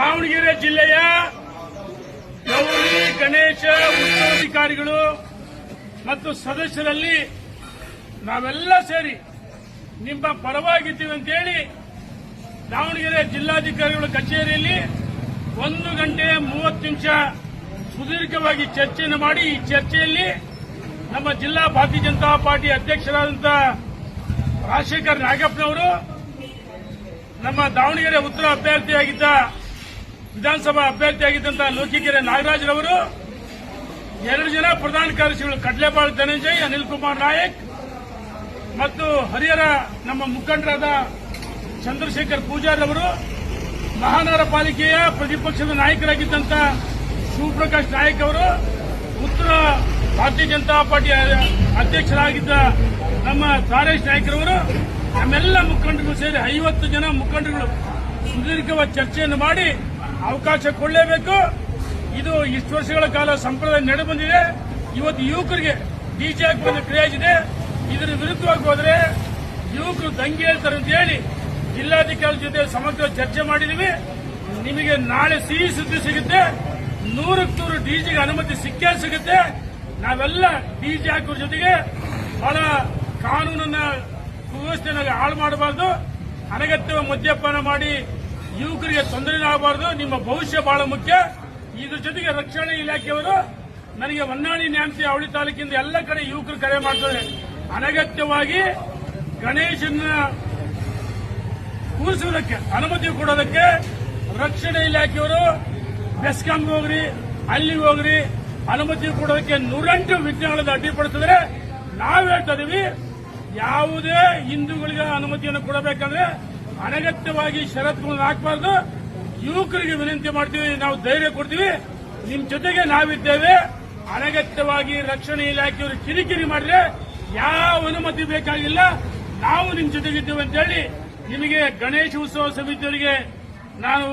ದಾವಣಗೆರೆ ಜಿಲ್ಲೆಯ ಗೌರಿ, ಗಣೇಶ ಉತ್ಸವಾಧಿಕಾರಿಗಳು ಮತ್ತು ಸದಸ್ಯರಲ್ಲಿ ನಾವೆಲ್ಲ ಸೇರಿ ನಿಮ್ಮ ಪರವಾಗಿದ್ದೀವಿ ಅಂತೇಳಿ ದಾವಣಗೆರೆ ಜಿಲ್ಲಾಧಿಕಾರಿಗಳ ಕಚೇರಿಯಲ್ಲಿ ಒಂದು ಗಂಟೆ ಮೂವತ್ತು ನಿಮಿಷ ಸುದೀರ್ಘವಾಗಿ ಚರ್ಚೆಯನ್ನು ಮಾಡಿ ಈ ಚರ್ಚೆಯಲ್ಲಿ ನಮ್ಮ ಜಿಲ್ಲಾ ಭಾರತೀಯ ಜನತಾ ಪಾರ್ಟಿ ಅಧ್ಯಕ್ಷರಾದಂತಹ ರಾಜಶೇಖರ್ ನಾಗಪ್ಪನವರು ನಮ್ಮ ದಾವಣಗೆರೆ ಉತ್ತರ ಅಭ್ಯರ್ಥಿಯಾಗಿದ್ದ ವಿಧಾನಸಭಾ ಅಭ್ಯರ್ಥಿಯಾಗಿದ್ದಂತಹ ಲೋಕಿಕೆರೆ ನಾಗರಾಜ್ರವರು ಎರಡು ಜನ ಪ್ರಧಾನ ಕಾರ್ಯದರ್ಶಿಗಳು ಕಡ್ಲೆಬಾಳ್ ಧನಂಜಯ್, ಅನಿಲ್ ಕುಮಾರ್ ನಾಯಕ್ ಮತ್ತು ಹರಿಹರ ನಮ್ಮ ಮುಖಂಡರಾದ ಚಂದ್ರಶೇಖರ್ ಪೂಜಾರ್ ಅವರು ಮಹಾನಗರ ಪಾಲಿಕೆಯ ಪ್ರತಿಪಕ್ಷದ ನಾಯಕರಾಗಿದ್ದಂತ ಶಿವಪ್ರಕಾಶ್ ನಾಯಕ್ ಅವರು, ಉತ್ತರ ಭಾರತೀಯ ಜನತಾ ಪಾರ್ಟಿ ಅಧ್ಯಕ್ಷರಾಗಿದ್ದ ನಮ್ಮ ತಾರೇಶ್ ನಾಯ್ಕರವರು ನಮ್ಮೆಲ್ಲ ಮುಖಂಡರು ಸೇರಿ ಐವತ್ತು ಜನ ಮುಖಂಡರುಗಳು ಸುದೀರ್ಘವಾದ ಚರ್ಚೆಯನ್ನು ಮಾಡಿ ಅವಕಾಶ ಕೊಡಲೇಬೇಕು. ಇದು ಇಷ್ಟು ವರ್ಷಗಳ ಕಾಲ ಸಂಪ್ರದಾಯ ನಡೆ ಬಂದಿದೆ. ಇವತ್ತು ಯುವಕರಿಗೆ ಡಿಜೆ ಹಾಕುವ ಕ್ರೇಜ್ ಇದೆ ಇದರ ವಿರುದ್ಧವಾಗಿ ಹೋದರೆ ಯುವಕರು ದಂಗೆ ಹೇಳ್ತಾರೆ ಅಂತ ಹೇಳಿ ಜಿಲ್ಲಾಧಿಕಾರಿ ಜೊತೆ ಸಮಗ್ರ ಚರ್ಚೆ ಮಾಡಿದೀವಿ. ನಿಮಗೆ ನಾಳೆ ಸಿಹಿ ಸುದ್ದಿ ಸಿಗುತ್ತೆ. ನೂರಕ್ಕೆ ನೂರು ಡಿಜಿಗೆ ಅನುಮತಿ ಸಿಕ್ಕೇ ಸಿಗುತ್ತೆ. ನಾವೆಲ್ಲ ಡಿಜೆ ಹಾಕುವ ಜೊತೆಗೆ ಬಹಳ ಕಾನೂನನ್ನ ವ್ಯವಸ್ಥೆನಾಗ ಹಾಳು ಮಾಡಬಾರ್ದು. ಅನಗತ್ಯ ಮದ್ಯಪಾನ ಮಾಡಿ ಯುವಕರಿಗೆ ತೊಂದರೆ ಆಗಬಾರದು, ನಿಮ್ಮ ಭವಿಷ್ಯ ಬಹಳ ಮುಖ್ಯ. ಇದ್ರ ಜೊತೆಗೆ ರಕ್ಷಣಾ ಇಲಾಖೆಯವರು ನನಗೆ ಹೊನ್ನಾಳಿ ನ್ಯಾಮತಿ ಅವಳಿ ತಾಲೂಕಿಂದ ಎಲ್ಲ ಕಡೆ ಯುವಕರು ಕರೆ ಮಾಡ್ತಾರೆ. ಅನಗತ್ಯವಾಗಿ ಗಣೇಶನ ಕೂರಿಸುವುದಕ್ಕೆ, ಅನುಮತಿ ಕೊಡೋದಕ್ಕೆ ರಕ್ಷಣಾ ಇಲಾಖೆಯವರು ಬೆಸ್ಕಾಂಗೆ ಹೋಗ್ರಿ, ಅಲ್ಲಿ ಹೋಗ್ರಿ, ಅನುಮತಿ ಕೊಡೋದಕ್ಕೆ ನೂರೆಂಟು ವಿಜ್ಞಾನದ ಅಡ್ಡಿಪಡಿಸಿದ್ರೆ ನಾವು ಹೇಳ್ತಾ ಇದೀವಿ, ಯಾವುದೇ ಹಿಂದೂಗಳಿಗೆ ಅನುಮತಿಯನ್ನು ಕೊಡಬೇಕಂದ್ರೆ ಅನಗತ್ಯವಾಗಿ ಷರತ್ತುಗಳನ್ನು ಹಾಕಬಾರದು. ಯುವಕರಿಗೆ ವಿನಂತಿ ಮಾಡ್ತೀವಿ, ನಾವು ಧೈರ್ಯ ಕೊಡ್ತೀವಿ. ನಿಮ್ ಜೊತೆಗೆ ನಾವಿದ್ದೇವೆ. ಅನಗತ್ಯವಾಗಿ ರಕ್ಷಣಾ ಇಲಾಖೆಯವರು ಕಿರಿಕಿರಿ ಮಾಡಿದ್ರೆ ಯಾವ ಅನುಮತಿ ಬೇಕಾಗಿಲ್ಲ. ನಾವು ನಿಮ್ ಜೊತೆಗಿದ್ದೇವೆ ಅಂತೇಳಿ ನಿಮಗೆ ಗಣೇಶ ಉತ್ಸವ ಸಮಿತಿಯವರಿಗೆ ನಾವು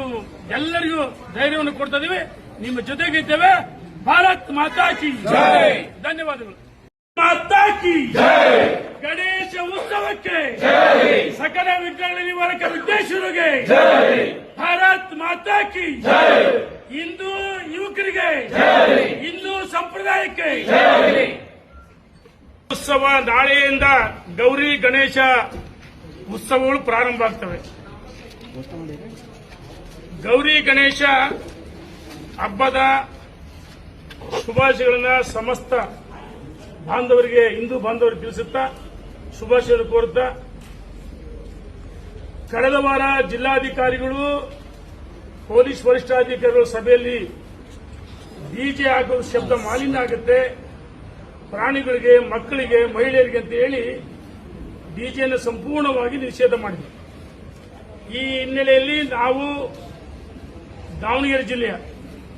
ಎಲ್ಲರಿಗೂ ಧೈರ್ಯವನ್ನು ಕೊಡ್ತಾ ಇದೀವಿ. ನಿಮ್ಮ ಜೊತೆಗಿದ್ದೇವೆ. ಭಾರತ್ ಮಾತಾ ಕಿ ಧನ್ಯವಾದಗಳು. ಮಾತಾ ಗಣೇಶ ಉತ್ಸವಕ್ಕೆ. ಸಕಲ ವಿಜ್ಞಾನ ನಿವಾರಕ ವಿದ್ಯೇಶ್ವರಿಗೆ ಭಾರತ್ ಮಾತಾ ಕಿ ಹಿಂದೂ ಯುವಕರಿಗೆ. ಹಿಂದೂ ಸಂಪ್ರದಾಯಕ್ಕೆ. ಉತ್ಸವ ನಾಳೆಯಿಂದ ಗೌರಿ ಗಣೇಶ ಉತ್ಸವಗಳು ಪ್ರಾರಂಭ ಆಗ್ತವೆ. ಗೌರಿ ಗಣೇಶ ಹಬ್ಬದ ಶುಭಾಶಯಗಳನ್ನ ಸಮಸ್ತ ಬಾಂಧವರಿಗೆ, ಹಿಂದೂ ಬಾಂಧವರಿಗೆ ತಿಳಿಸುತ್ತಾ, ಶುಭಾಶಯ ಕೋರುತ್ತಾ, ಕಳೆದ ವಾರ ಜಿಲ್ಲಾಧಿಕಾರಿಗಳು, ಪೊಲೀಸ್ ವರಿಷ್ಠಾಧಿಕಾರಿಗಳ ಸಭೆಯಲ್ಲಿ ಡಿಜೆ ಹಾಕೋದು ಶಬ್ದ ಮಾಲಿನ್ಯ ಆಗುತ್ತೆ. ಪ್ರಾಣಿಗಳಿಗೆ, ಮಕ್ಕಳಿಗೆ, ಮಹಿಳೆಯರಿಗೆ ಅಂತ ಹೇಳಿ ಡಿಜೆಯನ್ನು ಸಂಪೂರ್ಣವಾಗಿ ನಿಷೇಧ ಮಾಡಿದೆ ಈ ಹಿನ್ನೆಲೆಯಲ್ಲಿ ನಾವು ದಾವಣಗೆರೆ ಜಿಲ್ಲೆಯ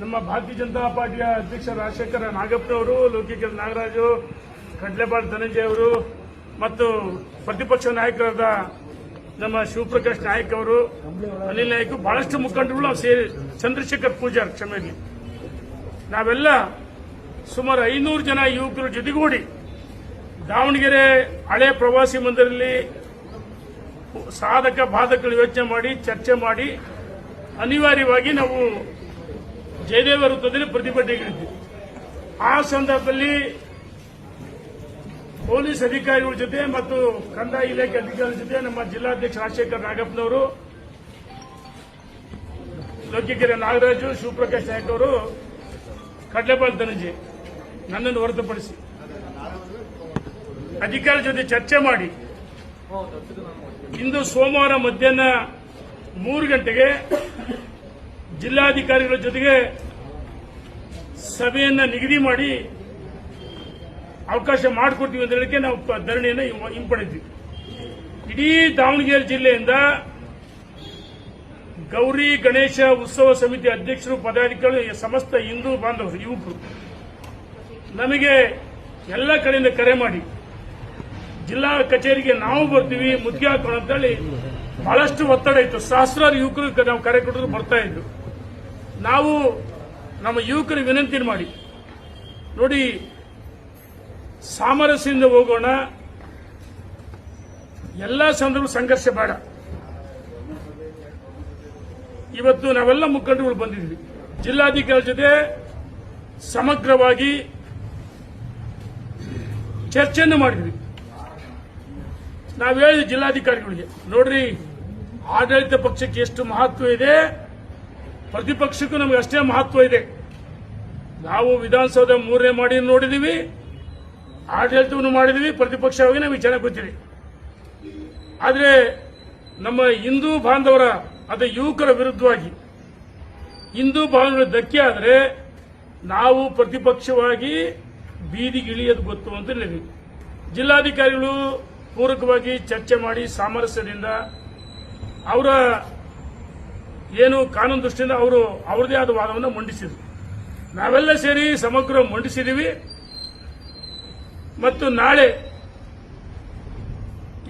ನಮ್ಮ ಭಾರತೀಯ ಜನತಾ ಪಾರ್ಟಿಯ ಅಧ್ಯಕ್ಷ ರಾಜಶೇಖರ ನಾಗಪ್ಪನವರು ಲೋಕಿಕ ನಾಗರಾಜು ಕಡ್ಲೆಬಾಳ್ ಧನಂಜಯ ಅವರು ಮತ್ತು ಪ್ರತಿಪಕ್ಷ ನಾಯಕರಾದ ನಮ್ಮ ಶಿವಪ್ರಕಾಶ್ ನಾಯಕ್ ಅವರು, ಅನಿಲ್ ನಾಯಕ್, ಬಹಳಷ್ಟು ಮುಖಂಡರುಗಳು ಸೇರಿ, ಚಂದ್ರಶೇಖರ್ ಪೂಜಾರ್ ಕ್ಷಮೆಯಲ್ಲಿ. ನಾವೆಲ್ಲ ಸುಮಾರು ಐನೂರು ಜನ ಯುವಕರು ಜೊತೆಗೂಡಿ ದಾವಣಗೆರೆ ಹಳೆ ಪ್ರವಾಸಿ ಮಂದಿರಲ್ಲಿ ಸಾಧಕ ಬಾಧಕಗಳು ಯೋಚನೆ ಮಾಡಿ, ಚರ್ಚೆ ಮಾಡಿ, ಅನಿವಾರ್ಯವಾಗಿ ನಾವು ಜಯದೇವ ವೃತ್ತದಲ್ಲಿ ಪ್ರತಿಭಟನೆಗಿದ್ವಿ ಆ ಸಂದರ್ಭದಲ್ಲಿ ಪೊಲೀಸ್ ಅಧಿಕಾರಿಗಳ ಜೊತೆ ಮತ್ತು ಕಂದಾಯ ಇಲಾಖೆ ಅಧಿಕಾರಿಗಳ ಜೊತೆ ನಮ್ಮ ಜಿಲ್ಲಾಧ್ಯಕ್ಷ ರಾಜಶೇಖರ್ ನಾಗಪ್ಪನವರು ಲೋಕಿಕೆರೆ ನಾಗರಾಜು, ಶಿವಪ್ರಕಾಶ್ ನಾಯಕ್ ಅವರು, ಕಡ್ಲೆಪಾಲ್ ಧನಂಜಿ ನನ್ನನ್ನು ಹೊರತುಪಡಿಸಿ ಅಧಿಕಾರಿ ಜೊತೆ ಚರ್ಚೆ ಮಾಡಿ ಇಂದು ಸೋಮವಾರ ಮಧ್ಯಾಹ್ನ ಮೂರು ಗಂಟೆಗೆ ಜಿಲ್ಲಾಧಿಕಾರಿಗಳ ಜೊತೆಗೆ ಸಭೆಯನ್ನ ನಿಗದಿ ಮಾಡಿ ಅವಕಾಶ ಮಾಡಿಕೊಡ್ತೀವಿ ಅಂತ ಹೇಳಿಕೆ ನಾವು ಧರಣಿಯನ್ನು ಹಿಂಪಡೆದ್ವಿ. ಇಡೀ ದಾವಣಗೆರೆ ಜಿಲ್ಲೆಯಿಂದ ಗೌರಿ ಗಣೇಶ ಉತ್ಸವ ಸಮಿತಿ ಅಧ್ಯಕ್ಷರು, ಪದಾಧಿಕಾರಿಗಳು ಸಮಸ್ತ ಹಿಂದೂ ಬಾಂಧವರು, ಯುವಕರು, ನಮಗೆ ಎಲ್ಲ ಕಡೆಯಿಂದ ಕರೆ ಮಾಡಿ, ಜಿಲ್ಲಾ ಕಚೇರಿಗೆ ನಾವು ಬರ್ತೀವಿ ಮುದ್ದೆ ಹಾಕೋಣ ಅಂತೇಳಿ ಬಹಳಷ್ಟು ಒತ್ತಡ ಇತ್ತು. ಸಹಸ್ರಾರು ಯುವಕರು ನಾವು ಕರೆ ಕೊಟ್ಟರು ಬರ್ತಾ ಇದ್ರು ನಾವು ನಮ್ಮ ಯುವಕರಿಗೆ ವಿನಂತಿ ಮಾಡಿ. ನೋಡಿ, ಸಾಮರಸ್ಯದಿಂದ ಹೋಗೋಣ. ಎಲ್ಲ ಸಂದರ್ಭ ಸಂಘರ್ಷ ಬೇಡ. ಇವತ್ತು ನಾವೆಲ್ಲ ಮುಖಂಡರುಗಳು ಬಂದಿದ್ವಿ ಜಿಲ್ಲಾಧಿಕಾರಿ ಜೊತೆ ಸಮಗ್ರವಾಗಿ ಚರ್ಚೆಯನ್ನು ಮಾಡಿದ್ವಿ ನಾವು ಹೇಳಿದ್ವಿ ಜಿಲ್ಲಾಧಿಕಾರಿಗಳಿಗೆ, ನೋಡ್ರಿ, ಆಡಳಿತ ಪಕ್ಷಕ್ಕೆ ಎಷ್ಟು ಮಹತ್ವ ಇದೆ. ಪ್ರತಿಪಕ್ಷಕ್ಕೂ ನಮಗೆ ಅಷ್ಟೇ ಮಹತ್ವ ಇದೆ. ನಾವು ವಿಧಾನಸೌಧ ಮೂರನೇ ಮಾಡಿ ನೋಡಿದೀವಿ, ಆಡಳಿತವನ್ನು ಮಾಡಿದೀವಿ, ಪ್ರತಿಪಕ್ಷವಾಗಿ ನಮಗೆ ಚೆನ್ನಾಗಿ ಗೊತ್ತಿದೆ. ಆದರೆ ನಮ್ಮ ಹಿಂದೂ ಬಾಂಧವರ, ಅದು ಯುವಕರ ವಿರುದ್ಧವಾಗಿ, ಹಿಂದೂ ಬಾಂಧವರ ಧಕ್ಕೆ ಆದರೆ ನಾವು ಪ್ರತಿಪಕ್ಷವಾಗಿ ಬೀದಿಗೆ ಇಳಿಯೋದು ಗೊತ್ತು ಅಂತ ಹೇಳಿದ್ವಿ. ಜಿಲ್ಲಾಧಿಕಾರಿಗಳು ಪೂರಕವಾಗಿ ಚರ್ಚೆ ಮಾಡಿ ಸಾಮರಸ್ಯದಿಂದ ಅವರ ಏನು ಕಾನೂನು ದೃಷ್ಟಿಯಿಂದ ಅವರು ಅವರದೇ ಆದ ವಾದವನ್ನು ಮಂಡಿಸಿದರು. ನಾವೆಲ್ಲ ಸೇರಿ ಸಮಗ್ರ ಮಂಡಿಸಿದೀವಿ. ಮತ್ತು ನಾಳೆ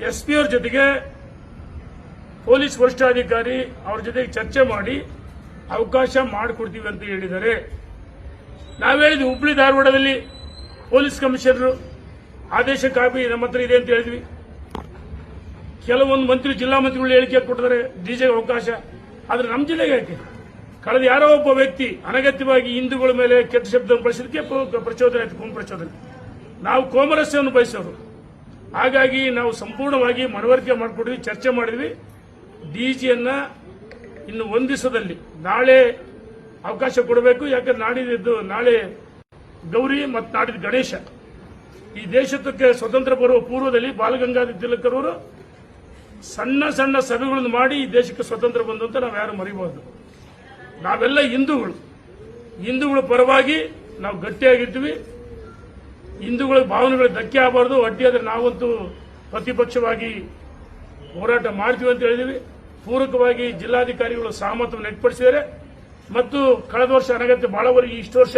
ಎಸ್ ಪಿ ಅವ್ರ ಜೊತೆಗೆ ಪೊಲೀಸ್ ವರಿಷ್ಠಾಧಿಕಾರಿ ಅವ್ರ ಜೊತೆಗೆ ಚರ್ಚೆ ಮಾಡಿ ಅವಕಾಶ ಮಾಡಿಕೊಡ್ತೀವಿ ಅಂತ ಹೇಳಿದ್ದಾರೆ. ನಾವು ಹೇಳಿದ್ವಿ ಹುಬ್ಳಿ ಧಾರವಾಡದಲ್ಲಿ ಪೊಲೀಸ್ ಕಮಿಷನರ್ ಆದೇಶ ಕಾಪಿ ನಮ್ಮ ಹತ್ರ ಇದೆ ಅಂತ ಹೇಳಿದ್ವಿ. ಕೆಲವೊಂದು ಮಂತ್ರಿ ಜಿಲ್ಲಾ ಮಂತ್ರಿಗಳು ಹೇಳಿಕೆ ಕೊಟ್ಟಿದ್ದಾರೆ. ಡಿಜೆಗೆ ಅವಕಾಶ. ಆದ್ರೆ ನಮ್ಮ ಜಿಲ್ಲೆಗೆ ಯಾಕೆ ಕಳೆದ ಯಾರೋ ಒಬ್ಬ ವ್ಯಕ್ತಿ ಅನಗತ್ಯವಾಗಿ ಹಿಂದೂಗಳ ಮೇಲೆ ಕೆಟ್ಟ ಶಬ್ದ ಬಳಸಿದಕ್ಕೆ ಪ್ರಚೋದನೆ ಆಯಿತು, ಕೋಮ ಪ್ರಚೋದನೆ. ನಾವು ಕೋಮರಸ್ಯವನ್ನು ಬಯಸೋರು. ಹಾಗಾಗಿ ನಾವು ಸಂಪೂರ್ಣವಾಗಿ ಮನವರಿಕೆ ಮಾಡಿಕೊಡ್ವಿ ಚರ್ಚೆ ಮಾಡಿದ್ವಿ. ಡಿಜಿಯನ್ನ ಇನ್ನು ಒಂದು ದಿವಸದಲ್ಲಿ ನಾಳೆ ಅವಕಾಶ ಕೊಡಬೇಕು. ಯಾಕಂದ್ರೆ ನಾಡಿದ್ದು ನಾಳೆ ಗೌರಿ ಮತ್ತು ನಾಡಿದ್ದು ಗಣೇಶ. ಈ ದೇಶಕ್ಕೆ ಸ್ವತಂತ್ರ ಬರುವ ಪೂರ್ವದಲ್ಲಿ ಬಾಲಗಂಗಾಧರ ತಿಲಕರವರು ಸಣ್ಣ ಸಣ್ಣ ಸಭೆಗಳನ್ನು ಮಾಡಿ ಈ ದೇಶಕ್ಕೆ ಸ್ವತಂತ್ರ ಬಂದು ಅಂತ ನಾವು ಯಾರು ಮರಿಬಹುದು ನಾವೆಲ್ಲ ಹಿಂದೂಗಳು. ಹಿಂದೂಗಳ ಪರವಾಗಿ ನಾವು ಗಟ್ಟಿಯಾಗಿರ್ತೀವಿ. ಹಿಂದೂಗಳ ಭಾವನೆಗಳು ಧಕ್ಕೆ ಆಗಬಾರ್ದು. ಅಡ್ಡಿ ಆದರೆ ನಾವಂತೂ ಪ್ರತಿಪಕ್ಷವಾಗಿ ಹೋರಾಟ ಮಾಡ್ತೀವಿ ಅಂತ ಹೇಳಿದೀವಿ. ಪೂರಕವಾಗಿ ಜಿಲ್ಲಾಧಿಕಾರಿಗಳು ಸಹಮತವನ್ನು ಏರ್ಪಡಿಸಿದ್ದಾರೆ ಮತ್ತು ಕಳೆದ ವರ್ಷ ಅನಗತ್ಯ ಬಹಳವರೆಗೆ ಇಷ್ಟು ವರ್ಷ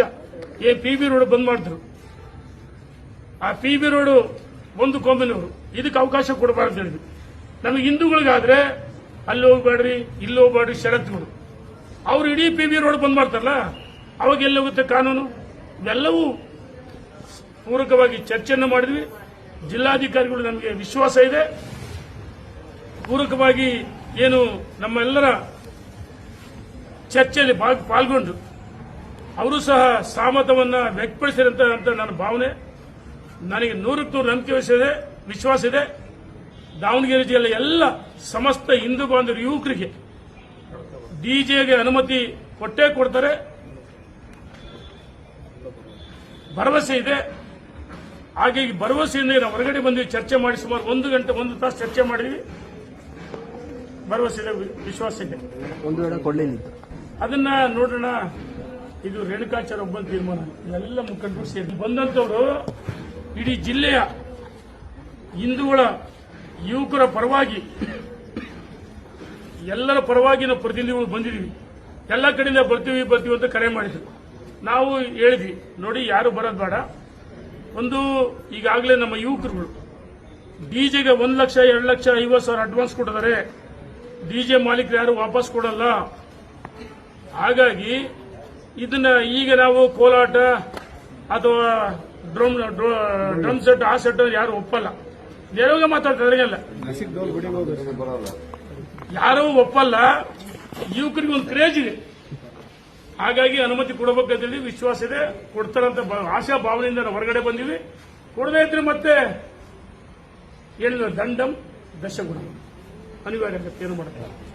ಏನ್ ಪಿ ಬಿ ರೋಡ್ ಬಂದ್ ಮಾಡಿದ್ರು. ಆ ಪಿ ಬಿ ರೋಡ್ ಒಂದು ಕೊಂಬಿನವರು ಇದಕ್ಕೆ ಅವಕಾಶ ಕೊಡಬಾರ್ದು ಹೇಳಿದ್ವಿ. ನಮಗೆ ಹಿಂದೂಗಳಿಗಾದ್ರೆ ಅಲ್ಲಿ ಹೋಗ್ಬೇಡ್ರಿ, ಇಲ್ಲಿ ಹೋಗ್ಬೇಡ್ರಿ ಷರತ್ತುಗಳು ಅವ್ರು ಇಡೀ ಪಿ ಬಿ ರೋಡ್ ಬಂದ್ ಮಾಡ್ತಾರಲ್ಲ, ಅವಾಗ ಎಲ್ಲಿ ಹೋಗುತ್ತೆ ಕಾನೂನು? ಇವೆಲ್ಲವೂ ಪೂರಕವಾಗಿ ಚರ್ಚೆಯನ್ನು ಮಾಡಿದ್ವಿ. ಜಿಲ್ಲಾಧಿಕಾರಿಗಳು ನಮಗೆ ವಿಶ್ವಾಸ ಇದೆ. ಪೂರಕವಾಗಿ ಏನು ನಮ್ಮೆಲ್ಲರ ಚರ್ಚೆಯಲ್ಲಿ ಪಾಲ್ಗೊಂಡು ಅವರು ಸಹ ಸಾಮತವನ್ನು ವ್ಯಕ್ತಪಡಿಸಿದಂತ ನನ್ನ ಭಾವನೆ. ನನಗೆ ನೂರಕ್ಕೆ ನೂರು ನಂಬಿಕೆ ಇದೆ ವಿಶ್ವಾಸ ಇದೆ. ದಾವಣಗೆರೆ ಜಿಲ್ಲೆ ಎಲ್ಲ ಸಮಸ್ತ ಹಿಂದೂ ಬಾಂಧವರು ಯುವಕರಿಗೆ ಡಿಜೆಗೆ ಅನುಮತಿ ಕೊಟ್ಟೇ ಕೊಡ್ತಾರೆ. ಭರವಸೆ ಇದೆ. ಹಾಗೆ ಈ ಭರವಸೆಯಿಂದ ನಾವು ಹೊರಗಡೆ ಬಂದ್ವಿ ಚರ್ಚೆ ಮಾಡಿ ಸುಮಾರು ಒಂದು ಗಂಟೆ ಒಂದು ತಾಸು ಚರ್ಚೆ ಮಾಡಿದ್ವಿ. ಭರವಸೆ ಇದೆ ವಿಶ್ವಾಸ ಇದೆ. ಒಂದು ವೇಳೆ ಕೊಡ್ಲಿಲ್ಲ. ಅದನ್ನ ನೋಡೋಣ. ಇದು ರೇಣುಕಾಚಾರ ಒಬ್ಬನ ತೀರ್ಮಾನ. ಎಲ್ಲ ಮುಖಂಡರು ಸೇರಿ ಬಂದಂತವರು ಇಡೀ ಜಿಲ್ಲೆಯ ಹಿಂದೂಗಳ ಯುವಕರ ಪರವಾಗಿ, ಎಲ್ಲರ ಪರವಾಗಿ ನಾವು ಪ್ರತಿನಿಧಿಗಳು ಬಂದಿದ್ದೀವಿ. ಎಲ್ಲ ಕಡೆಯಿಂದ ಬರ್ತೀವಿ ಬರ್ತೀವಿ ಅಂತ ಕರೆ ಮಾಡಿದ್ರು. ನಾವು ಹೇಳಿದ್ವಿ, ನೋಡಿ, ಯಾರು ಬರೋದು ಬೇಡ. ಒಂದು, ಈಗಾಗಲೇ ನಮ್ಮ ಯುವಕರುಗಳು, ಡಿಜೆಗೆ ಒಂದು ಲಕ್ಷ, ಎರಡು ಲಕ್ಷ ಐವತ್ತು ಸಾವಿರ ಅಡ್ವಾನ್ಸ್ ಕೊಟ್ಟಿದ್ದಾರೆ. ಡಿಜೆ ಮಾಲೀಕರು ಯಾರು ವಾಪಸ್ ಕೊಡಲ್ಲ. ಹಾಗಾಗಿ, ಇದನ್ನ ಈಗ ನಾವು ಕೋಲಾಟ ಅಥವಾ ಡ್ರಮ್ ಡ್ರಮ್ ಸೆಟ್, ಆ ಸೆಟ್ ಯಾರು ಒಪ್ಪಲ್ಲ. ನೇರವಾಗಿ ಮಾತಾಡ್ತಾರೆ ಯಾರೂ ಒಪ್ಪಲ್ಲ. ಯುವಕರಿಗೆ ಒಂದು ಕ್ರೇಜ್ ಇದೆ. ಹಾಗಾಗಿ ಅನುಮತಿ ಕೊಡಬೇಕಂತೇಳಿ ವಿಶ್ವಾಸ ಇದೆ. ಕೊಡ್ತಾರಂತ ಆಶಾ ಭಾವನೆಯಿಂದ ನಾವು ಹೊರಗಡೆ ಬಂದಿವಿ. ಕೊಡದೇ ಇದ್ರೆ ಮತ್ತೆ ಏನಿಲ್ಲ, ದಂಡಂ ದಶಗುಣ. ಅನಿವಾರ್ಯ ಏನು ಮಾಡ್ತಾರೆ.